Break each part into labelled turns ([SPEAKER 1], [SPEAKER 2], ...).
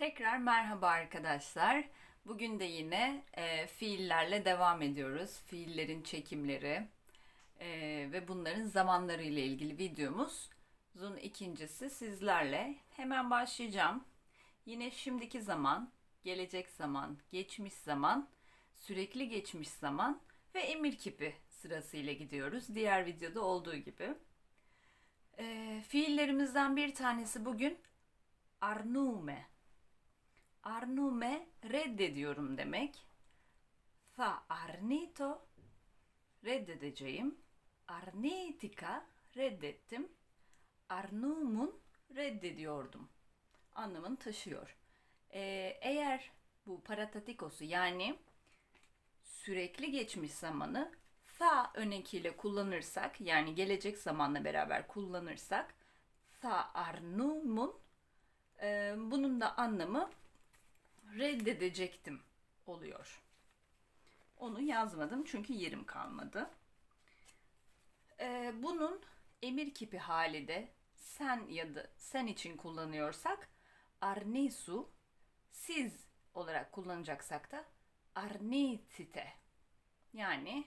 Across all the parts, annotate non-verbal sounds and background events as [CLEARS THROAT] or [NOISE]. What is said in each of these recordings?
[SPEAKER 1] Tekrar merhaba arkadaşlar. Bugün de yine e, fiillerle devam ediyoruz. Fiillerin çekimleri e, ve bunların zamanları ile ilgili videomuzun ikincisi sizlerle. Hemen başlayacağım. Yine şimdiki zaman, gelecek zaman, geçmiş zaman, sürekli geçmiş zaman ve emir kipi sırasıyla gidiyoruz. Diğer videoda olduğu gibi. E, fiillerimizden bir tanesi bugün arnume. Arnume reddediyorum demek. Tha arnito reddedeceğim. Arnitika reddettim. Arnumun reddediyordum. Anlamını taşıyor. Ee, eğer bu paratatikosu yani sürekli geçmiş zamanı tha önekiyle kullanırsak yani gelecek zamanla beraber kullanırsak tha arnumun e, bunun da anlamı reddedecektim oluyor. Onu yazmadım çünkü yerim kalmadı. Ee, bunun emir kipi hali de sen ya da sen için kullanıyorsak arnisu, siz olarak kullanacaksak da arnitite. Yani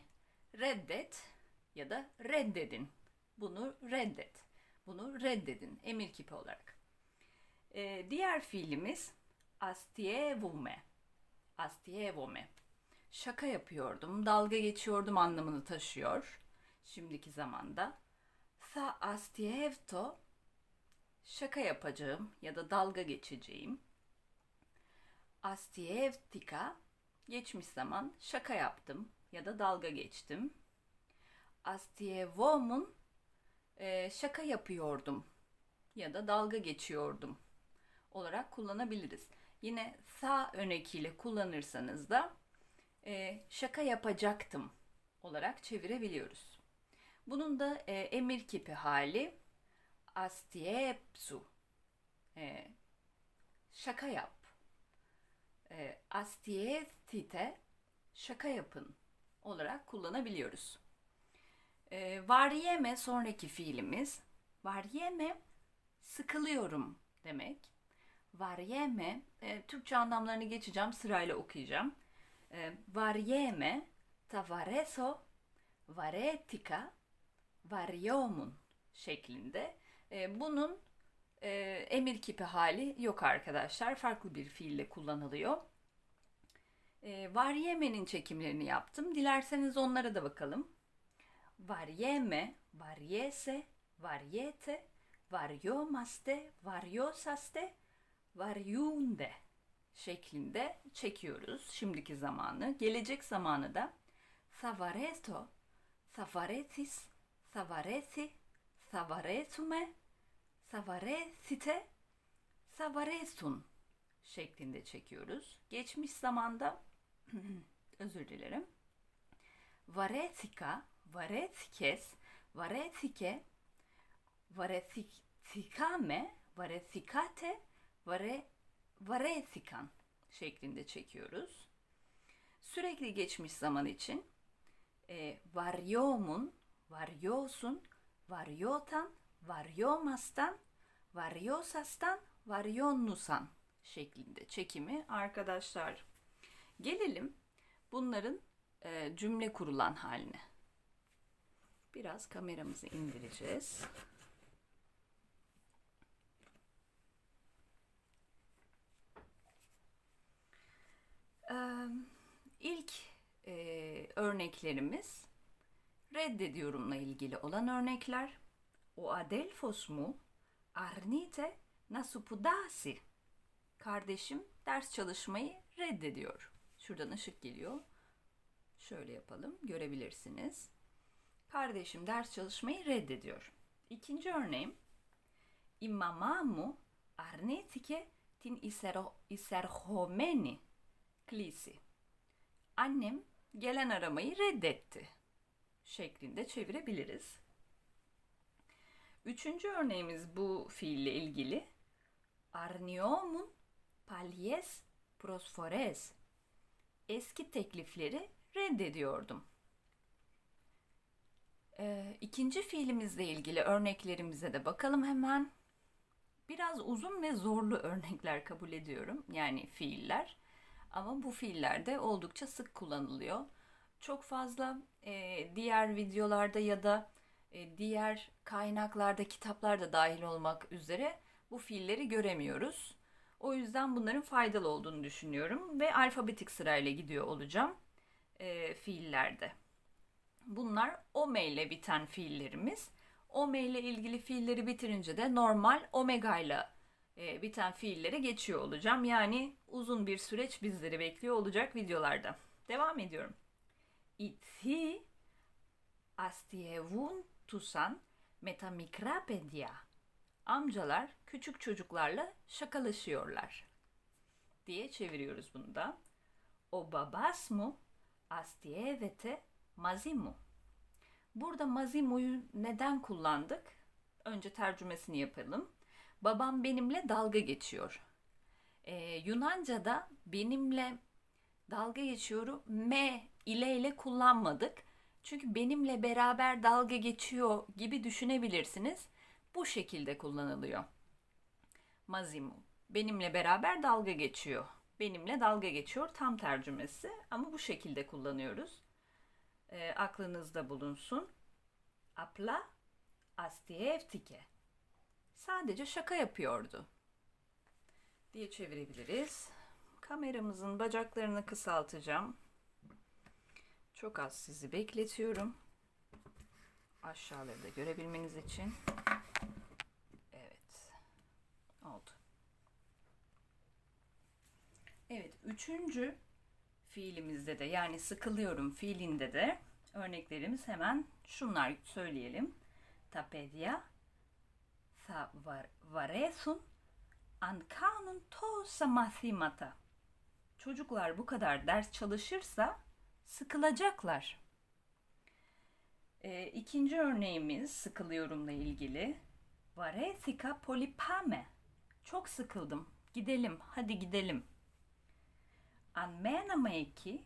[SPEAKER 1] reddet ya da reddedin. Bunu reddet. Bunu reddedin emir kipi olarak. Ee, diğer fiilimiz astievume. Astievome. Şaka yapıyordum, dalga geçiyordum anlamını taşıyor. Şimdiki zamanda. Sa astievto şaka yapacağım ya da dalga geçeceğim. Astievtika geçmiş zaman şaka yaptım ya da dalga geçtim. Astievomun e, şaka yapıyordum ya da dalga geçiyordum olarak kullanabiliriz. Yine sağ önekiyle kullanırsanız da e, şaka yapacaktım olarak çevirebiliyoruz. Bunun da e, emir kipi hali astiepsu. E, şaka yap. E, astietite şaka yapın olarak kullanabiliyoruz. E, varyeme sonraki fiilimiz. Varyeme sıkılıyorum demek. Varyeme, e, Türkçe anlamlarını geçeceğim, sırayla okuyacağım. E, varyeme, tavareso, varetika, varyomun şeklinde. E, bunun e, emir kipi hali yok arkadaşlar. Farklı bir fiille kullanılıyor. E, varyeme'nin çekimlerini yaptım. Dilerseniz onlara da bakalım. Varyeme, varyese, varyete, varyomaste, varyosaste, varyunde şeklinde çekiyoruz şimdiki zamanı. Gelecek zamanı da savareto, savaretis, savaresi, savaretume, savaresite, savaresun şeklinde çekiyoruz. Geçmiş zamanda [CLEARS THROAT] özür dilerim. Varetika, varetikes, varetike, varetikame, varetikate, vare, varesikan şeklinde çekiyoruz. Sürekli geçmiş zaman için e, varyomun, varyosun, varyotan, varyomastan, varyosastan, varyonnusan şeklinde çekimi arkadaşlar. Gelelim bunların e, cümle kurulan haline. Biraz kameramızı indireceğiz. İlk e, örneklerimiz reddediyorumla ilgili olan örnekler. O adelfos mu arnite nasupudasi. Kardeşim ders çalışmayı reddediyor. Şuradan ışık geliyor. Şöyle yapalım görebilirsiniz. Kardeşim ders çalışmayı reddediyor. İkinci örneğim. İmamamu arnetike tin iserhomeni klisi. Annem gelen aramayı reddetti şeklinde çevirebiliriz. Üçüncü örneğimiz bu fiille ilgili. Arniomun palyes prosfores. Eski teklifleri reddediyordum. Ee, ikinci fiilimizle ilgili örneklerimize de bakalım hemen. biraz uzun ve zorlu örnekler kabul ediyorum. Yani fiiller. Ama bu fiiller de oldukça sık kullanılıyor. Çok fazla e, diğer videolarda ya da e, diğer kaynaklarda, kitaplarda dahil olmak üzere bu fiilleri göremiyoruz. O yüzden bunların faydalı olduğunu düşünüyorum ve alfabetik sırayla gidiyor olacağım e, fiillerde. Bunlar ome ile biten fiillerimiz. Ome ile ilgili fiilleri bitirince de normal omega ile e, biten fiillere geçiyor olacağım. Yani uzun bir süreç bizleri bekliyor olacak videolarda. Devam ediyorum. Itsi astievun tusan metamikrapedia. Amcalar küçük çocuklarla şakalaşıyorlar diye çeviriyoruz bunu da. O babasmu astievete mazimu. Burada mazimu'yu neden kullandık? Önce tercümesini yapalım. Babam benimle dalga geçiyor. Ee, Yunanca'da benimle dalga geçiyoru me ile ile kullanmadık. Çünkü benimle beraber dalga geçiyor gibi düşünebilirsiniz. Bu şekilde kullanılıyor. Mazimu. Benimle beraber dalga geçiyor. Benimle dalga geçiyor tam tercümesi ama bu şekilde kullanıyoruz. E, aklınızda bulunsun. Apla astievtike. Sadece şaka yapıyordu diye çevirebiliriz. Kameramızın bacaklarını kısaltacağım. Çok az sizi bekletiyorum. Aşağıları da görebilmeniz için. Evet. Oldu. Evet, üçüncü fiilimizde de yani sıkılıyorum fiilinde de örneklerimiz hemen şunlar söyleyelim. Tapedia sa var, varesun ankanun tosa mathimata. Çocuklar bu kadar ders çalışırsa sıkılacaklar. E, ikinci örneğimiz sıkılıyorumla ilgili. Varesika polipame. Çok sıkıldım. Gidelim, hadi gidelim. Anmenameki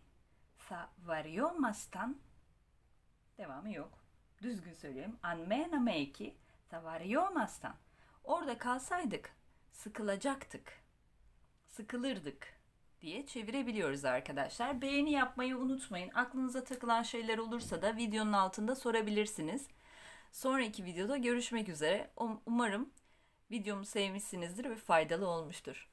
[SPEAKER 1] sa variomastan devamı yok. Düzgün söyleyeyim. Anmenameki sa variomastan. Orada kalsaydık sıkılacaktık. Sıkılırdık diye çevirebiliyoruz arkadaşlar. Beğeni yapmayı unutmayın. Aklınıza takılan şeyler olursa da videonun altında sorabilirsiniz. Sonraki videoda görüşmek üzere. Um- Umarım videomu sevmişsinizdir ve faydalı olmuştur.